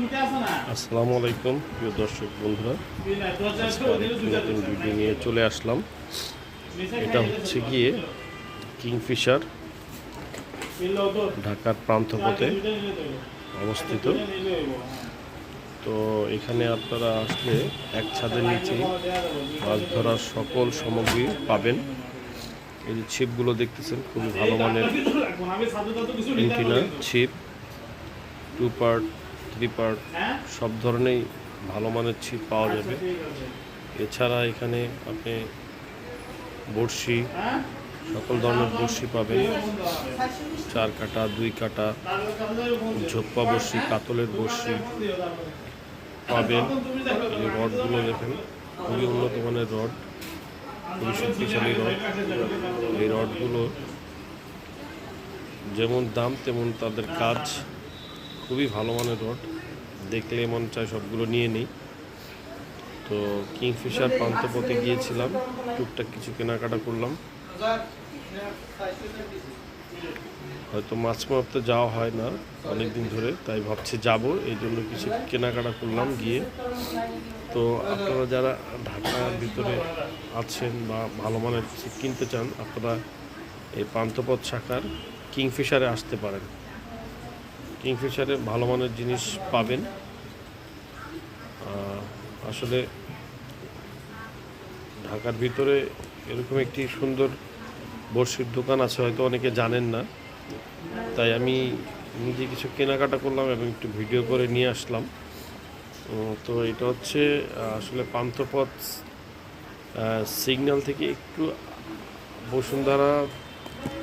আসসালামু আলাইকুম প্রিয় দর্শক বন্ধুরা। নতুন ভিডিও নিয়ে চলে আসলাম। এটা হচ্ছে গিয়ে কিংফিশার ঢাকার প্রান্তপথে অবস্থিত। তো এখানে আপনারা আসলে এক ছাদের নিচে মাছ ধরার সকল সামগ্রী পাবেন। এই যে ছিপগুলো দেখতেছেন খুবই ভালো মানের ছিপ টু পার্ট থ্রি পার্ট সব ধরনেরই ভালো মানের ছিপ পাওয়া যাবে। এছাড়া এখানে আপনি বড়শি, সকল ধরনের বড়শি পাবেন। চার কাটা, দুই কাটা, ঝোপ্পা বড়শি, কাতলের বড়শি পাবেন। এই রডগুলো দেখেন, খুবই উন্নত মানের রড, খুবই শক্তিশালী রড। এই রডগুলো যেমন দাম, তেমন তাদের কাজ খুবই ভালো মানের রড। দেখলে মন চায় সবগুলো নিয়ে নিই। তো কিংফিশার প্রান্তপথে গিয়েছিলাম, টুকটাক কিছু কেনাকাটা করলাম। হয়তো মাছ মারতে যাওয়া হয় না অনেক দিন ধরে, তাই ভাবছি যাব। এই জন্য কিছু কেনাকাটা করলাম গিয়ে। তো আপনারা যারা ঢাকার ভিতরে আছেন বা ভালো মানের কিছু কিনতে চান, আপনারা এই প্রান্তপথ শাখার কিংফিশারে আসতে পারেন। কিংফিশারে ভালো মানের জিনিস পাবেন। আসলে ঢাকার ভিতরে এরকম একটি সুন্দর বড়শির দোকান আছে, হয়তো অনেকে জানেন না। তাই আমি নিজে কিছু কেনাকাটা করলাম এবং একটু ভিডিও করে নিয়ে আসলাম। তো এটা হচ্ছে আসলে পান্থপথ সিগন্যাল থেকে একটু বসুন্ধরা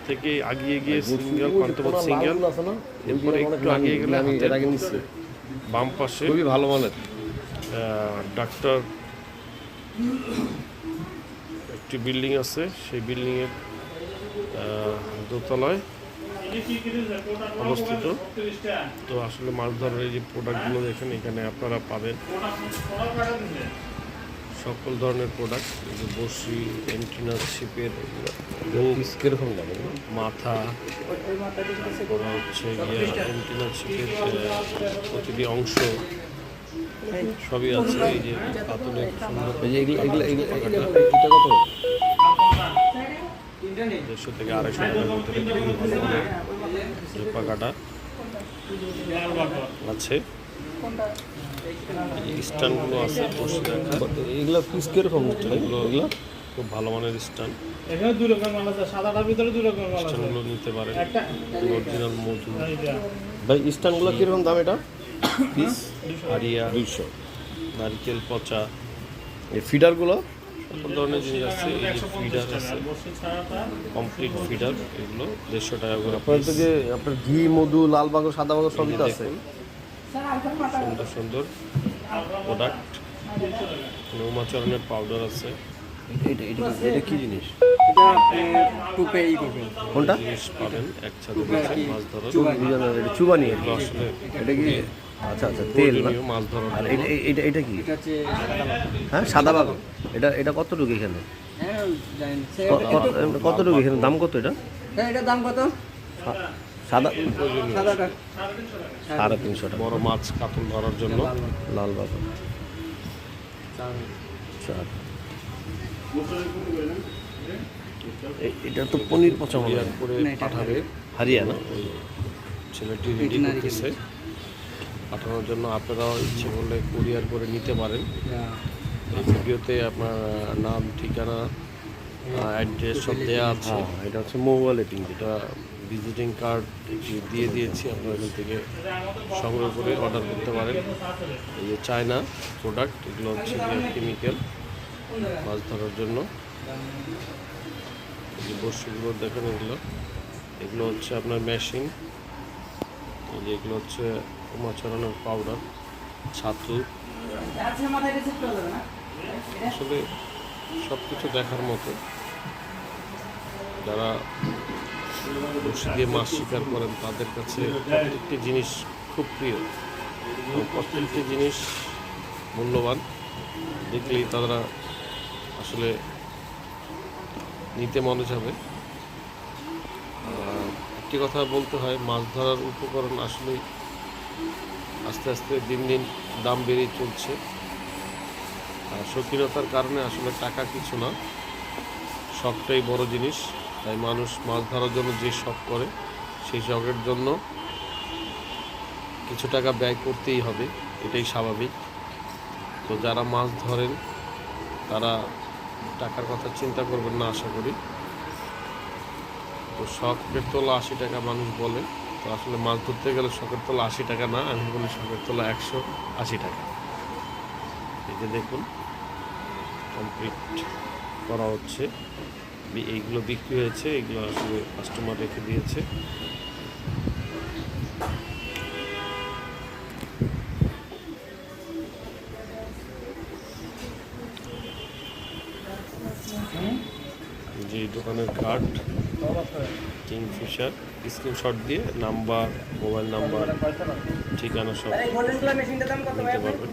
থেকে আগিয়ে গিয়ে সিঙ্গেল পান্থপথ সিঙ্গেল। এরপরে একটু আগিয়ে গেলে হাতের বাম পাশে। খুবই ভালো মানের। ডাক্তার একটি বিল্ডিং আছে সেই বিল্ডিংয়ের দোতলায় অবস্থিত। তো আসলে মাছ ধরার এই যে প্রোডাক্টগুলো দেখেন এখানে আপনারা পাবেন। সকল ধরনের প্রোডাক্ট যে বসি এন্টিনা শিপের পিস কীরকম লাগে মাথা হচ্ছে গিয়ে এন্টিনা শিপের প্রতিটি অংশ সবই আছে এই যে পাতলে দেড়শো থেকে আড়াইশো টাকার ভিতরে খুবই ভালো মানের জোপা কাটা আছে। স্ট্যান্ডগুলো আছে বসে এগুলো পিস কীরকম এগুলো এগুলো খুব ভালো মানের স্ট্যান্ড। এখানে দুই রকম মাল আছে সাদাটার ভিতরে দুই রকম মাল আছে। স্ট্যান্ডগুলো নিতে পারেন অরিজিনাল মধু ভাই স্ট্যান্ডগুলো কীরকম দাম এটা? পিস দুইশো। নারকেল পচা। এই ফিডারগুলো সকল ধরনের জিনিস আছে এই যে ফিডার আছে। কমপ্লিট ফিডার এগুলো দেড়শো টাকা করে আপনার তো যে আপনার ঘি মধু লাল বাগর সাদা বাগর সবই তো আছে। সুন্দর সুন্দর প্রোডাক্ট নৌমাচরণের পাউডার আছে। এটা এটা এটা কি জিনিস? এটা আপনি টুপে ই করবেন। কোনটা? জিনিস পাবেন এক ছাদের নিচে মাছ ধরার। এটা চুবানি এটা কি? আচ্ছা আচ্ছা তেল মাছ ধরার আর জন্য। এটা এটা এটা কি? হ্যাঁ সাদা এটা এটা কতটুকু এখানে? হ্যাঁ কতটুকু এখানে? দাম কত এটা? হ্যাঁ দাম কত? সাদা সাড়ে তিনশো টাকা। বড় মাছ কাতল ধরার জন্য। লাল চার। এটা তো পনির পচা করে পাঠাবে। হারিয়ানা? ছেলেটি রেডি করতেছে। পাঠানোর জন্য আপনারাও ইচ্ছে করলে কুরিয়ার করে নিতে পারেন। এই ভিডিওতে আপনার নাম ঠিকানা অ্যাড্রেস সব দেওয়া আছে। হ্যাঁ এটা হচ্ছে মোবাইল এটিং এটা ভিজিটিং কার্ড দিয়ে দিয়েছি, আপনারা এখান থেকে সংগ্রহ করে অর্ডার করতে পারেন। এই যে চায়না প্রোডাক্ট এগুলো হচ্ছে কেমিক্যাল মাছ ধরার জন্য। যে বর্ষিগুলো দেখেন এগুলো। এগুলো হচ্ছে আপনার মেশিন এই যে এগুলো হচ্ছে মাছারানোর পাউডার ছাতু। আসলে সব কিছু দেখার মতো। যারা বড়শি দিয়ে মাছ শিকার করেন তাদের কাছে প্রত্যেকটি জিনিস খুব প্রিয়। এবং প্রত্যেকটি জিনিস মূল্যবান। দেখলেই তারা আসলে নিতে মনে যাবে। একটি কথা বলতে হয়, মাছ ধরার উপকরণ আসলেই আস্তে আস্তে দিন দিন দাম বেড়েই চলছে। আর শৌখিনতার কারণে আসলে টাকা কিছু না, শখটাই বড় জিনিস। তাই মানুষ মাছ ধরার জন্য যে শখ করে, সেই শখের জন্য কিছু টাকা ব্যয় করতেই হবে, এটাই স্বাভাবিক। তো যারা মাছ ধরেন, তারা টাকার কথা চিন্তা করবেন না, আশা করি। তো শখের তোলা আশি টাকা মানুষ বলে, তো আসলে মাছ ধরতে গেলে শখের তোলা আশি টাকা না, আমি বলি শখের তোলা একশো আশি টাকা। এই যে দেখুন কমপ্লিট করা হচ্ছে। এইগুলো বিক্রি হয়েছে এগুলো আসলে কাস্টমার রেখে দিয়েছে। যে দোকানের কার্ড কিংফিশার স্ক্রিনশট দিয়ে নাম্বার মোবাইল নাম্বার ঠিকানা সব নিতে পারবেন।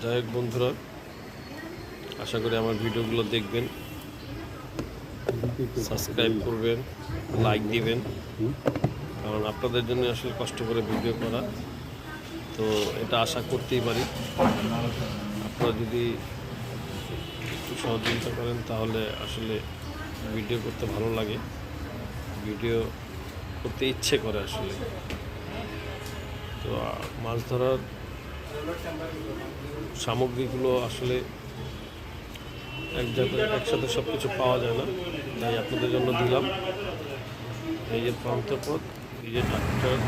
যাই হোক বন্ধুরা, আশা করি আমার ভিডিওগুলো দেখবেন, সাবস্ক্রাইব করবেন লাইক দিবেন, কারণ আপনাদের জন্য আসলে কষ্ট করে ভিডিও করা। তো এটা আশা করতেই পারি। আপনারা যদি একটু সহযোগিতা করেন, তাহলে আসলে ভিডিও করতে ভালো লাগে। ভিডিও করতে ইচ্ছে করে আসলে। তো মাছ ধরার সামগ্রীগুলো আসলে এক জায়গায়, একসাথে সব কিছু পাওয়া যায় না। তাই আপনাদের জন্য দিলাম। এই যে প্রান্তপথ, এই যে ট্রাক্টর